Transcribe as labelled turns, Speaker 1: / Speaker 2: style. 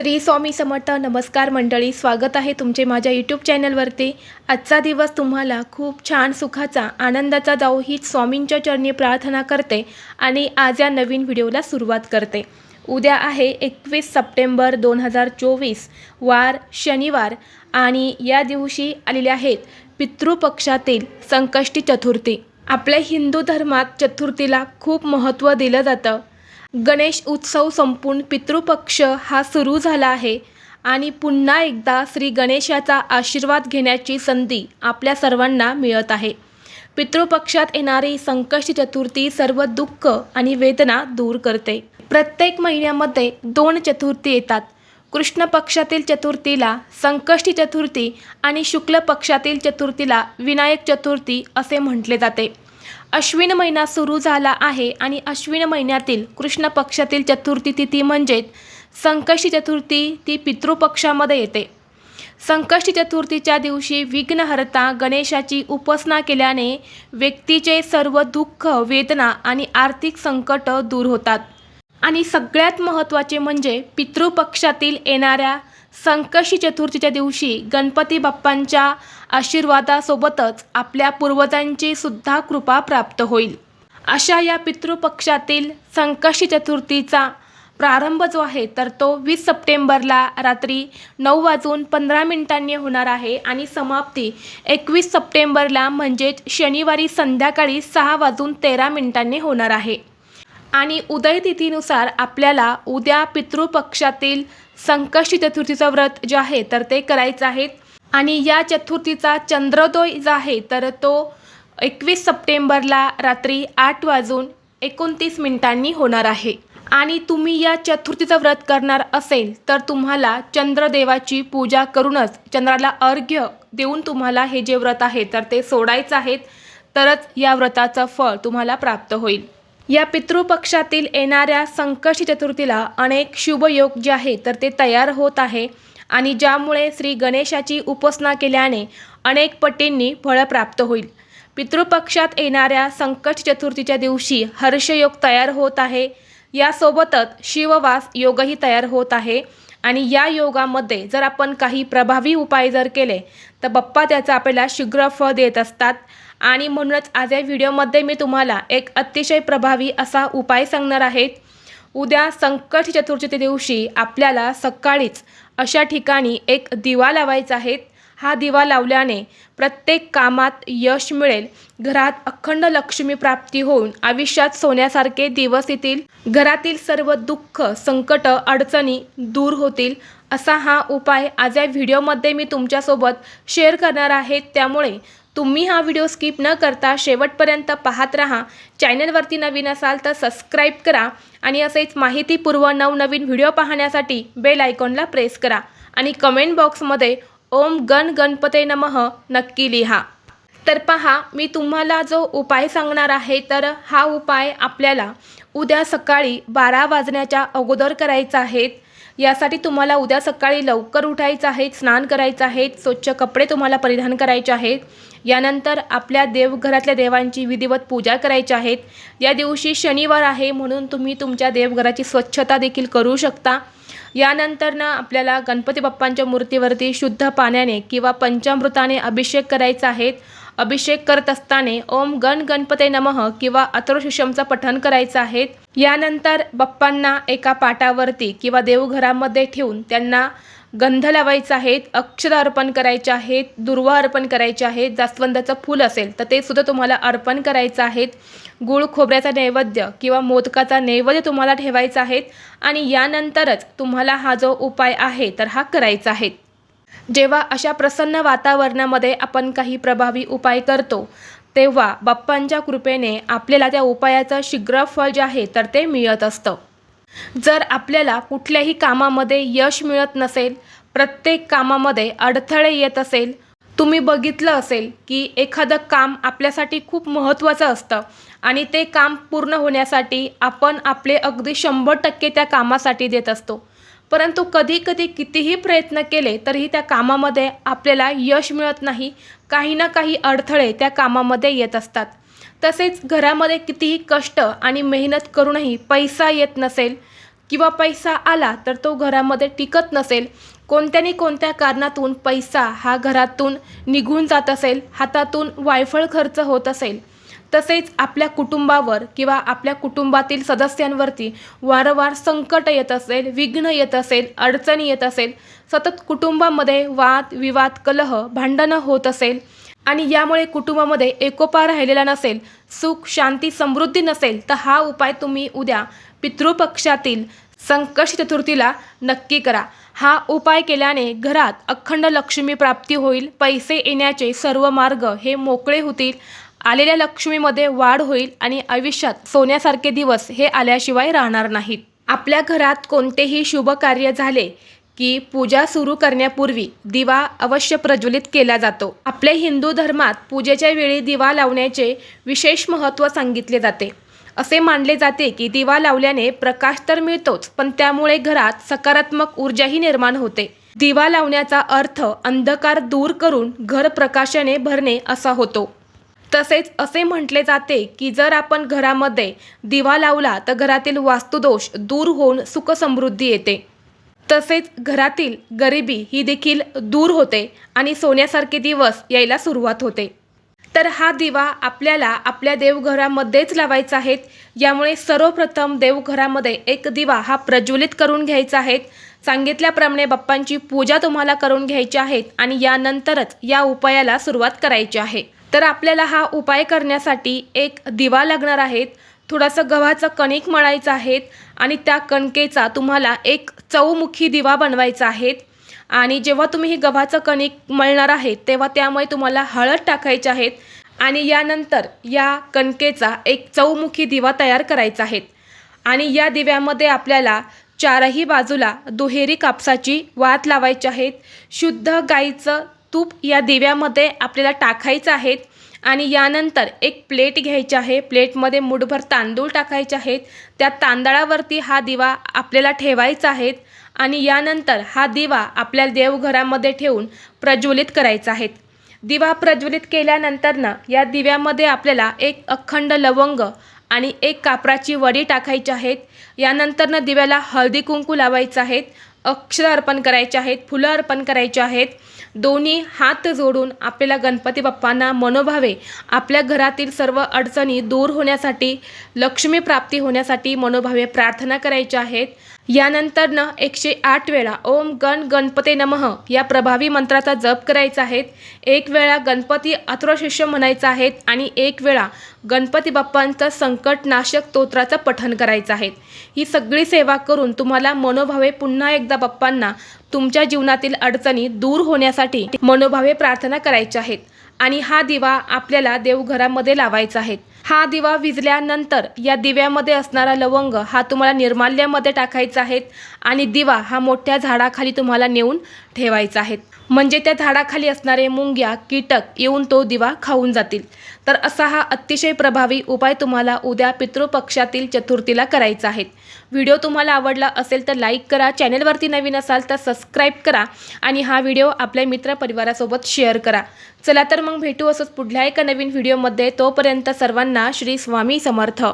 Speaker 1: श्री स्वामी समर्थ नमस्कार मंडळी स्वागत आहे तुमचे माझ्या यूट्यूब चॅनलवरती. आजचा दिवस तुम्हाला खूप छान सुखाचा आनंदाचा जाऊ हीच स्वामींच्या चरणी प्रार्थना करते आणि आज या नवीन व्हिडिओला सुरुवात करते. उद्या आहे एकवीस सप्टेंबर दोन हजार चोवीस वार शनिवार आणि या दिवशी आलेले आहेत पितृपक्षातील संकष्टी चतुर्थी. आपल्या हिंदू धर्मात चतुर्थीला खूप महत्त्व दिलं जातं. गणेश उत्सव संपून पितृपक्ष हा सुरू झाला आहे आणि पुन्हा एकदा श्री गणेशाचा आशीर्वाद घेण्याची संधी आपल्या सर्वांना मिळत आहे. पितृपक्षात येणारी संकष्टी चतुर्थी सर्व दुःख आणि वेदना दूर करते. प्रत्येक महिन्यामध्ये दोन चतुर्थी येतात. कृष्ण पक्षातील चतुर्थीला संकष्टी चतुर्थी आणि शुक्ल पक्षातील चतुर्थीला विनायक चतुर्थी असे म्हटले जाते. अश्विन महिना सुरू झाला आहे आणि अश्विन महिन्यातील कृष्ण पक्षातील चतुर्थी तिथी म्हणजेच संकष्टी चतुर्थी ती पितृपक्षामध्ये येते. संकष्टी चतुर्थीच्या दिवशी विघ्नहर्ता गणेशाची उपासना केल्याने व्यक्तीचे सर्व दुःख वेदना आणि आर्थिक संकट दूर होतात. आणि सगळ्यात महत्त्वाचे म्हणजे पितृपक्षातील येणाऱ्या संकष्टी चतुर्थीच्या दिवशी गणपती बाप्पांच्या आशीर्वादासोबतच आपल्या पूर्वजांची सुद्धा कृपा प्राप्त होईल. अशा या पितृपक्षातील संकष्टी चतुर्थीचा प्रारंभ जो आहे तर तो वीस सप्टेंबरला रात्री नऊ वाजून पंधरा मिनिटांनी होणार आहे आणि समाप्ती एकवीस सप्टेंबरला म्हणजेच शनिवारी संध्याकाळी सहा वाजून तेरा मिनिटांनी होणार आहे. आणि उदय तिथीनुसार आपल्याला उद्या पितृपक्षातील संकष्टी चतुर्थीचं व्रत जे आहे तर ते करायचं आहे. आणि या चतुर्थीचा चंद्रोदय जो आहे तर तो एकवीस सप्टेंबरला रात्री आठ वाजून एकोणतीस मिनिटांनी होणार आहे. आणि तुम्ही या चतुर्थीचं व्रत करणार असेल तर तुम्हाला चंद्रदेवाची पूजा करूनच चंद्राला अर्घ्य देऊन तुम्हाला हे जे व्रत आहे तर ते सोडायचं आहेत तरच या व्रताचं फळ तुम्हाला प्राप्त होईल. या पितृपक्षातील येणाऱ्या संकष्टी चतुर्थीला अनेक शुभयोग जे आहे तर ते तयार होत आहे. आणि ज्यामुळे श्री गणेशाची उपासना केल्याने अनेक पटींनी फळं प्राप्त होईल. पितृपक्षात येणाऱ्या संकट चतुर्थीच्या दिवशी हर्षयोग तयार होत आहे. यासोबतच शिववास योगही तयार होत आहे. आणि या योगामध्ये जर आपण काही प्रभावी उपाय जर केले तर बप्पा त्याचा आपल्याला शीघ्र फळ देत असतात. आणि म्हणूनच आज या व्हिडिओमध्ये मी तुम्हाला एक अतिशय प्रभावी असा उपाय सांगणार आहे. उद्या संकट चतुर्थी दिवशी आपल्याला सकाळीच अशा ठिकाणी एक दिवा लावायचा आहे. हा दिवा लावल्याने प्रत्येक कामात यश मिळेल. घरात अखंड लक्ष्मी प्राप्ती होऊन आयुष्यात सोन्यासारखे दिवस येतील. घरातील सर्व दुःख संकट अडचणी दूर होतील असा हा उपाय आज या व्हिडिओमध्ये मी तुमच्यासोबत शेअर करणार आहे. त्यामुळे तुम्ही हा व्हिडिओ स्किप न करता शेवटपर्यंत पाहत राहा. चॅनलवरती नवीन असाल तर सबस्क्राईब करा आणि असेच माहितीपूर्व नवनवीन व्हिडिओ पाहण्यासाठी बेल आयकॉनला प्रेस करा आणि कमेंट बॉक्समध्ये ओम गण गणपते नमः नक्की लिहा. तर पहा मी तुम्हाला जो उपाय सांगणार आहे तर हा उपाय आपल्याला उद्या सकाळी बारा वाजण्याच्या अगोदर करायचा आहे. यासाठी तुम्हाला उद्या सकाळी लवकर उठायचं आहे स्नान करायचं आहे स्वच्छ कपडे तुम्हाला परिधान करायचे आहेत. यानंतर आपल्या देवघरातल्या देवांची विधिवत पूजा करायची आहेत या दिवशी शनिवार आहे म्हणून तुम्ही तुमच्या देवघराची स्वच्छता देखील करू शकता. यानंतर ना आपल्याला गणपती बाप्पांच्या मूर्तीवरती शुद्ध पाण्याने किंवा पंचामृताने अभिषेक करायचा आहे. अभिषेक करत असताना ओम गण गणपते नमः किंवा अथर्वशीषमचं पठण करायचं आहे. यानंतर बाप्पांना एका पाटावरती किंवा देवघरामध्ये ठेवून त्यांना गंध लावायचा आहेत अक्षर अर्पण करायचे आहेत दुर्वा अर्पण करायचे आहेत जास्वंदाचं फूल असेल तर ते सुद्धा तुम्हाला अर्पण करायचं आहेत गुळ खोबऱ्याचा नैवेद्य किंवा मोदकाचा नैवेद्य तुम्हाला ठेवायचा आहेत आणि यानंतरच तुम्हाला हा जो उपाय आहे तर हा करायचा आहे. जेव्हा अशा प्रसन्न वातावरणामध्ये आपण काही प्रभावी उपाय करतो तेव्हा बाप्पांच्या कृपेने आपल्याला त्या उपायाचं शीघ्र फळ जे आहे तर ते मिळत असतं. जर आपल्याला कुठल्याही कामामध्ये यश मिळत नसेल प्रत्येक कामामध्ये अडथळे येत असेल तुम्ही बघितलं असेल की एखादं काम आपल्यासाठी खूप महत्त्वाचं असतं आणि ते काम पूर्ण होण्यासाठी आपण आपले अगदी शंभर टक्के त्या कामासाठी देत असतो. परंतु कधी कधी कितीही प्रयत्न केले तरीही त्या कामामध्ये आपल्याला यश मिळत नाही. काही ना काही अडथळे त्या कामामध्ये येत असतात. तसेच घरामध्ये कितीही कष्ट आणि मेहनत करूनही पैसा येत नसेल किंवा पैसा आला तर तो घरामध्ये टिकत नसेल कोणत्यानी कोणत्या कारणातून पैसा हा घरातून निघून जात असेल हातातून वायफळ खर्च होत असेल तसेच आपल्या कुटुंबावर किंवा आपल्या कुटुंबातील सदस्यांवरती वारंवार संकट येत असेल विघ्न येत असेल अडचणी येत असेल सतत कुटुंबामध्ये वाद विवाद कलह भांडणं होत असेल आणि यामुळे कुटुंबामध्ये एकोपा राहिलेला नसेल सुख शांती समृद्धी नसेल तर हा उपाय तुम्ही उद्या पितृपक्षातील संकष्ट चतुर्थीला नक्की करा. हा उपाय केल्याने घरात अखंड लक्ष्मी प्राप्ती होईल पैसे येण्याचे सर्व मार्ग हे मोकळे होतील. आलेल्या लक्ष्मीमध्ये वाढ होईल आणि आयुष्यात सोन्यासारखे दिवस हे आल्याशिवाय राहणार नाहीत. आपल्या घरात कोणतेही शुभ कार्य झाले की पूजा सुरू करण्यापूर्वी दिवा अवश्य प्रज्वलित केला जातो. आपल्या हिंदू धर्मात पूजेच्या वेळी दिवा लावण्याचे विशेष महत्त्व सांगितले जाते. असे मानले जाते की दिवा लावल्याने प्रकाश तर मिळतोच पण त्यामुळे घरात सकारात्मक ऊर्जाही निर्माण होते. दिवा लावण्याचा अर्थ अंधकार दूर करून घर प्रकाशाने भरणे असा होतो. तसेच असे म्हटले जाते की जर आपण घरामध्ये दिवा लावला तर घरातील वास्तुदोष दूर होऊन सुखसमृद्धी येते. तसेच घरातील गरिबी ही देखील दूर होते आणि सोन्यासारखे दिवस यायला सुरुवात होते. तर हा दिवा आपल्याला आपल्या देवघरामध्येच लावायचा आहे यामुळे सर्वप्रथम देवघरामध्ये एक दिवा हा प्रज्वलित करून घ्यायचा आहे सांगितल्याप्रमाणे बाप्पांची पूजा तुम्हाला करून घ्यायची आहे आणि यानंतरच या उपायाला सुरुवात करायची आहे. तर आपल्याला हा उपाय करण्यासाठी एक दिवा लागणार आहेत थोडंसं गव्हाचं कणिक मळायचं आहेत आणि त्या कणकेचा तुम्हाला एक चौमुखी दिवा बनवायचा आहे. आणि जेव्हा तुम्ही हे गव्हाचं कणिक मळणार आहेत तेव्हा त्यामुळे तुम्हाला हळद टाकायची आहेत आणि यानंतर या कणकेचा एक चौमुखी दिवा तयार करायचा आहे. आणि या दिव्यामध्ये आपल्याला चारही बाजूला दुहेरी कापसाची वात लावायची आहेत शुद्ध गाईचं तूप या दिव्यामध्ये आपल्याला टाकायचं आहे आणि यानंतर एक प्लेट घ्यायची आहे. प्लेटमध्ये मुठभर तांदूळ टाकायचे आहेत. त्या तांदळावरती हा दिवा आपल्याला ठेवायचा आहे आणि यानंतर हा दिवा आपल्या देवघरामध्ये ठेवून प्रज्वलित करायचा आहे. दिवा प्रज्वलित केल्यानंतरनं या दिव्यामध्ये आपल्याला एक अखंड लवंग आणि एक कापराची वडी टाकायची आहेत. यानंतरनं दिव्याला हळदी कुंकू लावायचं आहेत अक्षर अर्पण करायचे आहेत फुलं अर्पण करायचे आहेत. दोन्ही हात जोडून आपल्याला गणपती बाप्पांना मनोभावे आपल्या घरातील सर्व अडचणी दूर होण्यासाठी लक्ष्मी प्राप्ती होण्यासाठी मनोभावे प्रार्थना करायच्या आहेत. यानंतरनं एकशे आठ वेळा ओम गण गणपते नमः या प्रभावी मंत्राचा जप करायचा आहे. एक वेळा गणपती अथर्वशिष्य म्हणायचं आहे आणि एक वेळा गणपती बाप्पांचा संकटनाशक स्तोत्राचं पठण करायचं आहे. ही सगळी सेवा करून तुम्हाला मनोभावे पुन्हा एकदा बाप्पांना तुमच्या जीवनातील अडचणी दूर होण्यासाठी मनोभावे प्रार्थना करायच्या आहेत. आणि हा दिवा आपल्याला देवघरामध्ये लावायचा आहे. हा दिवा विजल्यानंतर या दिव्यामध्ये असणारा लवंग हा तुम्हाला निर्माल्यामध्ये टाकायचा आहे आणि दिवा हा मोठ्या झाडाखाली तुम्हाला नेऊन ठेवायचा आहे म्हणजे त्या झाडाखाली असणारे मुंग्या कीटक येऊन तो दिवा खाऊन जातील. तर असा हा अतिशय प्रभावी उपाय तुम्हाला उद्या पितृपक्षातील चतुर्थीला करायचा आहे. व्हिडिओ तुम्हाला आवडला असेल तर लाईक करा चॅनलवरती नवीन असाल तर सबस्क्राईब करा आणि हा व्हिडिओ आपल्या मित्रपरिवारासोबत शेअर करा. चला तर मग भेटू असंच पुढल्या एका नवीन व्हिडिओमध्ये. तोपर्यंत सर्वांना श्री स्वामी समर्थ.